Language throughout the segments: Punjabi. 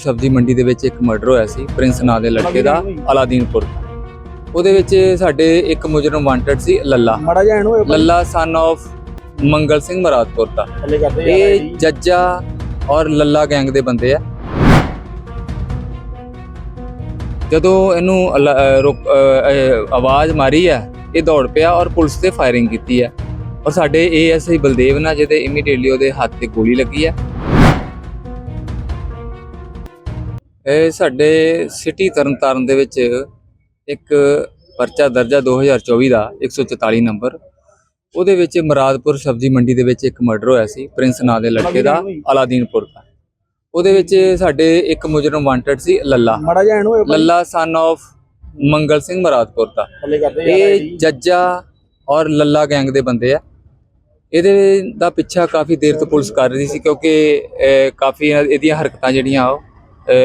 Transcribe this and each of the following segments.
ਸਬਜ਼ੀ ਮੰਡੀ ਦੇ ਵਿੱਚ ਇੱਕ ਮਰਡਰ ਹੋਇਆ ਸੀ ਪ੍ਰਿੰਸ ਨਾਂ ਦੇ ਲੜਕੇ ਦਾ ਅਲਾਦੀਨਪੁਰ। ਉਹਦੇ ਵਿੱਚ ਸਾਡੇ ਇੱਕ ਮੁਜਰਮ ਵਾਂਟਡ ਸੀ ਲੱਲਾ। ਮਾੜਾ ਜਿਹਾ ਇਹਨੂੰ ਲੱਲਾ ਸਨ of ਮੰਗਲ ਸਿੰਘ ਮਰਾਦਪੁਰ ਦਾ। ਇਹ ਜੱਜਾ ਔਰ ਲੱਲਾ ਗੈਂਗ ਦੇ ਬੰਦੇ ਆ। ਜਦੋਂ ਇਹਨੂੰ ਆਵਾਜ਼ ਮਾਰੀ ਹੈ ਇਹ ਦੌੜ ਪਿਆ ਔਰ ਪੁਲਿਸ ਤੇ ਫਾਇਰਿੰਗ ਕੀਤੀ ਹੈ ਔਰ ਸਾਡੇ ਏਐਸਆਈ ਬਲਦੇਵ ਨਾਲ ਜਿਹਦੇ ਇਮੀਡੀਏਟਲੀ ਉਹਦੇ ਹੱਥ ਤੇ ਗੋਲੀ ਲੱਗੀ ਹੈ ਇਹ ਸਾਡੇ ਸਿਟੀ ਤਰਨਤਾਰਨ ਦੇ ਵਿੱਚ ਇੱਕ ਪਰਚਾ ਦਰਜਾ 2024 ਦਾ 144 ਨੰਬਰ। ਉਹਦੇ ਵਿੱਚ ਮਰਾਦਪੁਰ ਸਬਜ਼ੀ ਮੰਡੀ ਦੇ ਵਿੱਚ ਇੱਕ ਮਰਡਰ ਹੋਇਆ ਸੀ ਪ੍ਰਿੰਸ ਨਾਂ ਦੇ ਲੜਕੇ ਦਾ ਅਲਾਦੀਨਪੁਰ ਦਾ। ਉਹਦੇ ਵਿੱਚ ਸਾਡੇ ਇੱਕ ਮੁਜਰਮ ਵਾਂਟਡ ਸੀ ਲੱਲਾ। ਮਾੜਾ ਜਿਹਾ ਇਹਨੂੰ ਲੱਲਾ ਸਨ of ਮੰਗਲ ਸਿੰਘ ਮਰਾਦਪੁਰ ਦਾ। ਇਹ ਜੱਜਾ ਔਰ ਲੱਲਾ ਗੈਂਗ ਦੇ ਬੰਦੇ ਆ। ਇਹਦੇ ਦਾ ਪਿੱਛਾ ਕਾਫੀ ਦੇਰ ਤੋਂ ਪੁਲਿਸ ਕਰ ਰਹੀ ਸੀ ਕਿਉਂਕਿ ਕਾਫੀ ਇਹਦੀਆਂ ਹਰਕਤਾਂ ਜਿਹੜੀਆਂ ਉਹ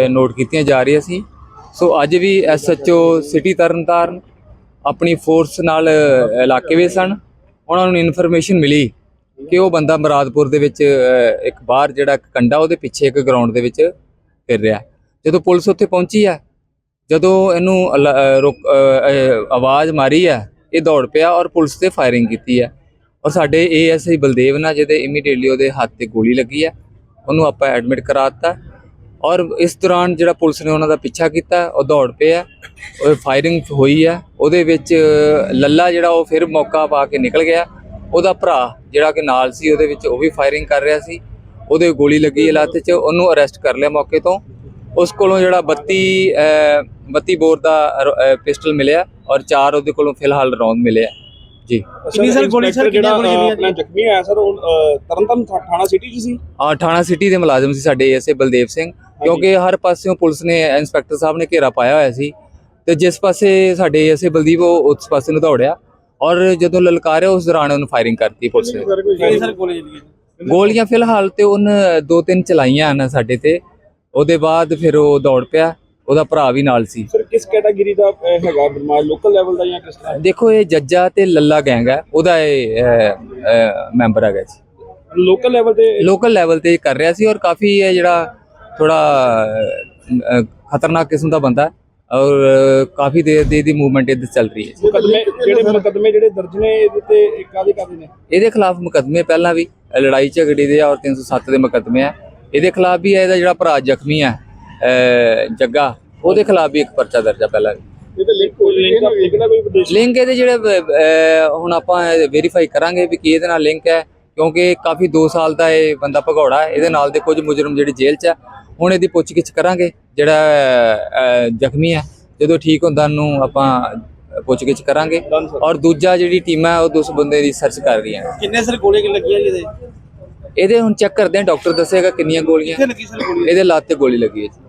ਨੋਟ ਕੀਤੀਆਂ ਜਾ ਰਹੀਆਂ ਸੀ। ਸੋ ਅੱਜ ਵੀ ਐਸਐਚਓ ਸਿਟੀ ਤਰਨਤਾਰਨ ਆਪਣੀ ਫੋਰਸ ਨਾਲ ਇਲਾਕੇ ਵਿੱਚ ਸਨ। ਉਹਨਾਂ ਨੂੰ ਇਨਫੋਰਮੇਸ਼ਨ ਮਿਲੀ ਕਿ ਉਹ ਬੰਦਾ ਮਰਾਦਪੁਰ ਦੇ ਵਿੱਚ ਇੱਕ ਬਾਹਰ ਜਿਹੜਾ ਇੱਕ ਕੰਡਾ ਉਹਦੇ ਪਿੱਛੇ ਇੱਕ ਗਰਾਊਂਡ ਦੇ ਵਿੱਚ ਫਿਰ ਰਿਹਾ। ਜਦੋਂ ਪੁਲਿਸ ਉੱਥੇ ਪਹੁੰਚੀ ਆ ਜਦੋਂ ਇਹਨੂੰ ਅਲ- ਅਹ ਆਵਾਜ਼ ਮਾਰੀ ਹੈ, ਇਹ ਦੌੜ ਪਿਆ ਔਰ ਪੁਲਿਸ ਤੇ ਫਾਇਰਿੰਗ ਕੀਤੀ ਹੈ। ਔਰ ਸਾਡੇ ਏਐਸਆਈ ਬਲਦੇਵ ਨਾਲ ਜਿਹਦੇ ਇਮੀਡੀਏਟਲੀ ਉਹਦੇ ਹੱਥ ਤੇ ਗੋਲੀ ਲੱਗੀ ਹੈ, ਉਹਨੂੰ ਆਪਾਂ ਐਡਮਿਟ ਕਰਾਤਾ ਔਰ ਇਸ ਦੌਰਾਨ ਜਿਹੜਾ ਪੁਲਿਸ ਨੇ ਉਹਨਾਂ ਦਾ ਪਿੱਛਾ ਕੀਤਾ ਉਹ ਦੌੜ ਪਿਆ। ਉਹ ਫਾਇਰਿੰਗ ਹੋਈ ਹੈ ਉਹਦੇ ਵਿੱਚ ਲੱਲਾ ਜਿਹੜਾ ਉਹ ਫਿਰ ਮੌਕਾ ਪਾ ਕੇ ਨਿਕਲ ਗਿਆ। ਉਹਦਾ ਭਰਾ ਜਿਹੜਾ ਕਿ ਨਾਲ ਸੀ ਉਹਦੇ ਵਿੱਚ ਉਹ ਵੀ ਫਾਇਰਿੰਗ ਕਰ ਰਿਹਾ ਸੀ। ਉਹਦੇ ਗੋਲੀ ਲੱਗੀ ਹੈ ਲੱਤ 'ਚ ਉਹਨੂੰ ਅਰੈਸਟ ਕਰ ਲਿਆ ਮੌਕੇ ਤੋਂ। ਉਸ ਕੋਲੋਂ ਜਿਹੜਾ 32 ਅਹ, 32 ਬੋਰ ਦਾ ਪਿਸਟਲ ਮਿਲਿਆ ਔਰ ਚਾਰ ਉਹਦੇ ਕੋਲੋਂ ਫਿਲਹਾਲ ਰੌਂਦ ਮਿਲੇ ਆ ਜੀ ਕਿੰਨੀ ਸਰ ਗੋਲੀ ਸਰ? ਕਿੰਨੀ ਗੋਲੀ ਚੱਲੀਆਂ ਆਪਣਾ ਜ਼ਖਮੀ ਆਇਆ ਸਰ ਥਾ- ਥਾਣਾ ਸਿਟੀ ਚ ਸੀ? ਆ ਥਾਣਾ ਸਿਟੀ ਦੇ ਮੁਲਾਜ਼ਮ ਸੀ ਸਾਡੇ ਏਐਸਏ ਬਲਦੇਵ ਸਿੰਘ। ਕਿਉਂਕਿ ਹਰ ਪਾਸਿਓਂ ਪੁਲਿਸ ਨੇ ਇੰਸਪੈਕਟਰ ਸਾਹਿਬ ਨੇ ਘੇਰਾ ਪਾਇਆ ਹੋਇਆ ਸੀ। ਤੇ ਜਿਸ ਪਾਸੇ ਸਾਡੇ ਏਐਸਏ ਬਲਦੀਪ ਉਹ ਉਸ ਪਾਸੇ ਨੂੰ ਦੌੜਿਆ। ਔਰ ਜਦੋਂ ਲਲਕਾਰਿਆ ਉਸ ਦੌਰਾਨ ਉਹਨੂੰ ਫਾਇਰਿੰਗ ਕਰਤੀ ਪੁਲਿਸ ਨੇ। ਗੋਲੀਆਂ ਫਿਲਹਾਲ ਤੇ ਉਹਨ ਦੋ ਤਿੰਨ ਚਲਾਈਆਂ ਹਨ ਸਾਡੇ ਤੇ। ਉਹਦੇ ਬਾਅਦ ਫਿਰ ਉਹ ਦੌੜ ਪਿਆ। ਉਹਦਾ ਭਰਾ ਵੀ ਨਾਲ ਸੀ। ਸਰ ਕਿਸ ਕੈਟਾਗਰੀ ਦਾ ਹੈਗਾ ਬਦਮਾਸ਼ ਲੋਕਲ ਲੈਵਲ ਦਾ ਜਾਂ ਕਿਸ ਤਰ੍ਹਾਂ? ਦੇਖੋ ਇਹ ਜੱਜਾ ਤੇ ਲੱਲਾ ਗੈਂਗ ਹੈ। ਉਹਦਾ ਇਹ ਮੈਂਬਰ ਹੈਗਾ ਜੀ। ਲੋਕਲ ਲੈਵਲ ਤੇ ਲੋਕਲ ਲੈਵਲ ਤੇ ਕਰ ਰਿਹਾ ਸੀ ਔਰ ਕਾਫੀ ਇਹ ਜਿਹੜਾ ਥੋੜਾ ਖਤਰਨਾਕ ਕਿਸਮ ਦਾ ਬੰਦਾ ਹੈ ਔਰ ਕਾਫੀ ਦੇਰ ਦੀ ਇਹਦੀ ਮੂਵਮੈਂਟ ਇਹਦੇ 'ਚ ਚੱਲ ਰਹੀ ਹੈ ਮੁਕਦਮੇ ਜਿਹੜੇ ਮੁਕਦਮੇ ਜਿਹੜੇ ਦਰਜ ਨੇ ਇਹਦੇ ਤੇ ਕਾਦੇ ਕਾਦੇ ਨੇ ਇਹਦੇ ਖਿਲਾਫ ਮੁਕੱਦਮੇ ਪਹਿਲਾਂ ਵੀ ਲੜਾਈ ਝਗੜੀ ਦੇ ਔਰ 307 ਦੇ ਮੁਕੱਦਮੇ ਆ ਇਹਦੇ ਖਿਲਾਫ ਵੀ ਇਹਦਾ ਜਿਹੜਾ ਭਰਾ ਜ਼ਖਮੀ ਅ, ਜੱਗਾ ਉਹਦੇ ਖਿਲਾਫ ਵੀ ਇੱਕ ਪਰਚਾ ਦਰਜ ਹੈ ਪਹਿਲਾਂ ਇਹਦੇ ਲਿੰਕ ਕੋਈ ਲਿੰਕ ਇਹਦੇ ਜਿਹੜੇ ਹੁਣ ਆਪਾਂ ਵੈਰੀਫਾਈ ਕਰਾਂਗੇ ਵੀ ਕੀ ਇਹਦੇ ਨਾਲ ਲਿੰਕ ਹੈ ਕਿਉਂਕਿ ਕਾਫੀ 2 ਸਾਲ ਦਾ ਇਹ ਬੰਦਾ ਭਗੌੜਾ ਹੈ ਇਹਦੇ ਨਾਲ ਦੇ ਕੁਝ ਮੁਜਰਮ ਜਿਹੜੇ ਜੇਲ੍ਹ 'ਚ ਆ ਹੁਣ ਇਹਦੀ ਪੁੱਛਗਿੱਛ ਕਰਾਂਗੇ ਜਿਹੜਾ ਜ਼ਖਮੀ ਹੈ ਜਦੋਂ ਠੀਕ ਹੁੰਦਾ ਨੂੰ ਆਪਾਂ ਪੁੱਛਗਿੱਛ ਕਰਾਂਗੇ. ਔਰ ਦੂਜਾ ਜਿਹੜੀ ਟੀਮ ਹੈ ਉਹ dos ਬੰਦੇ ਦੀ ਸਰਚ ਕਰ ਰਹੀਆਂ ਕਿੰਨੇ ਸਰ ਗੋਲੀਆਂ ਲੱਗੀਆਂ ਜਿਹਦੇ ਇਹਦੇ? ਹੁਣ ਚੈੱਕ ਕਰਦੇ ਆ ਡਾਕਟਰ ਦੱਸੇਗਾ ਕਿੰਨੀਆਂ ਗੋਲੀਆਂ। ਗੋਲੀ? ਇਹਦੇ ਲੱਤ ਤੇ ਗੋਲੀ ਲੱਗੀ ਹੈ ਜੀ।